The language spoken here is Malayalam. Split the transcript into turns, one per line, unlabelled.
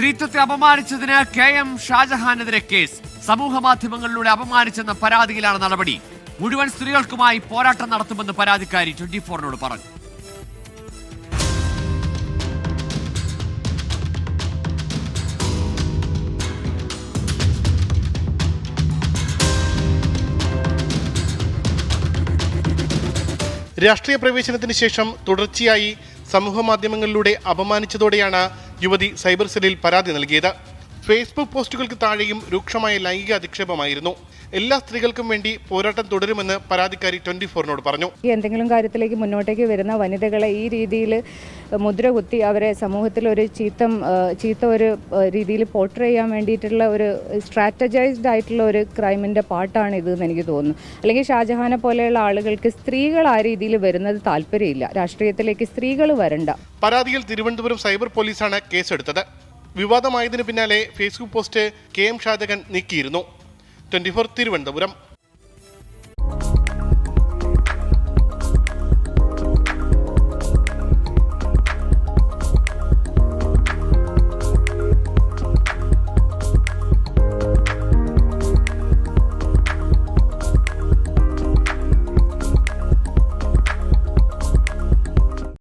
സ്ത്രീത്വത്തെ അപമാനിച്ചതിന് കെ എം ഷാജഹാനെതിരെ കേസ്. സമൂഹ മാധ്യമങ്ങളിലൂടെ അപമാനിച്ചെന്ന പരാതിയിലാണ് നടപടി. മുഴുവൻ സ്ത്രീകൾക്കുമായി പോരാട്ടം നടത്തുമെന്ന് പരാതിക്കാരി ട്വന്റി ഫോറിനോട് പറഞ്ഞു.
രാഷ്ട്രീയ പ്രവേശനത്തിന് ശേഷം തുടർച്ചയായി സമൂഹ മാധ്യമങ്ങളിലൂടെ അപമാനിച്ചതോടെയാണ് യുവതി സൈബർ സെല്ലിൽ പരാതി നൽകിയത് ഫേസ്ബുക്ക് പോസ്റ്റുകൾക്ക് താഴെയും രൂക്ഷമായ ലൈംഗിക അധിക്ഷേപമായിരുന്നു. എല്ലാ സ്ത്രീകൾക്കും വേണ്ടി പോരാട്ടം തുടരുമെന്ന് പരാതിക്കാരി ട്വന്റി ഫോറിനോട് പറഞ്ഞു.
എന്തെങ്കിലും കാര്യത്തിലേക്ക് മുന്നോട്ടേക്ക് വരുന്ന വനിതകളെ ഈ രീതിയിൽ മുദ്ര കുത്തി അവരെ സമൂഹത്തിൽ ഒരു ചീത്തം ചീത്ത ഒരു രീതിയിൽ പോർട്രേ ചെയ്യാൻ വേണ്ടിയിട്ടുള്ള ഒരു സ്ട്രാറ്റജൈസ്ഡ് ആയിട്ടുള്ള ഒരു ക്രൈമിന്റെ പാട്ടാണ് ഇത് എന്ന് എനിക്ക് തോന്നുന്നു. അല്ലെങ്കിൽ ഷാജഹാനെ പോലെയുള്ള ആളുകൾക്ക് സ്ത്രീകൾ ആ രീതിയിൽ വരുന്നത് താല്പര്യമില്ല. രാഷ്ട്രീയത്തിലേക്ക് സ്ത്രീകൾ വരണ്ട.
പരാതിയിൽ തിരുവനന്തപുരം സൈബർ പോലീസാണ് കേസെടുത്തത്. വിവാദമായതിനു പിന്നാലെ Facebook post K M Shajahan നീക്കിയിരുന്നു. Twenty four Thiruvananthapuram.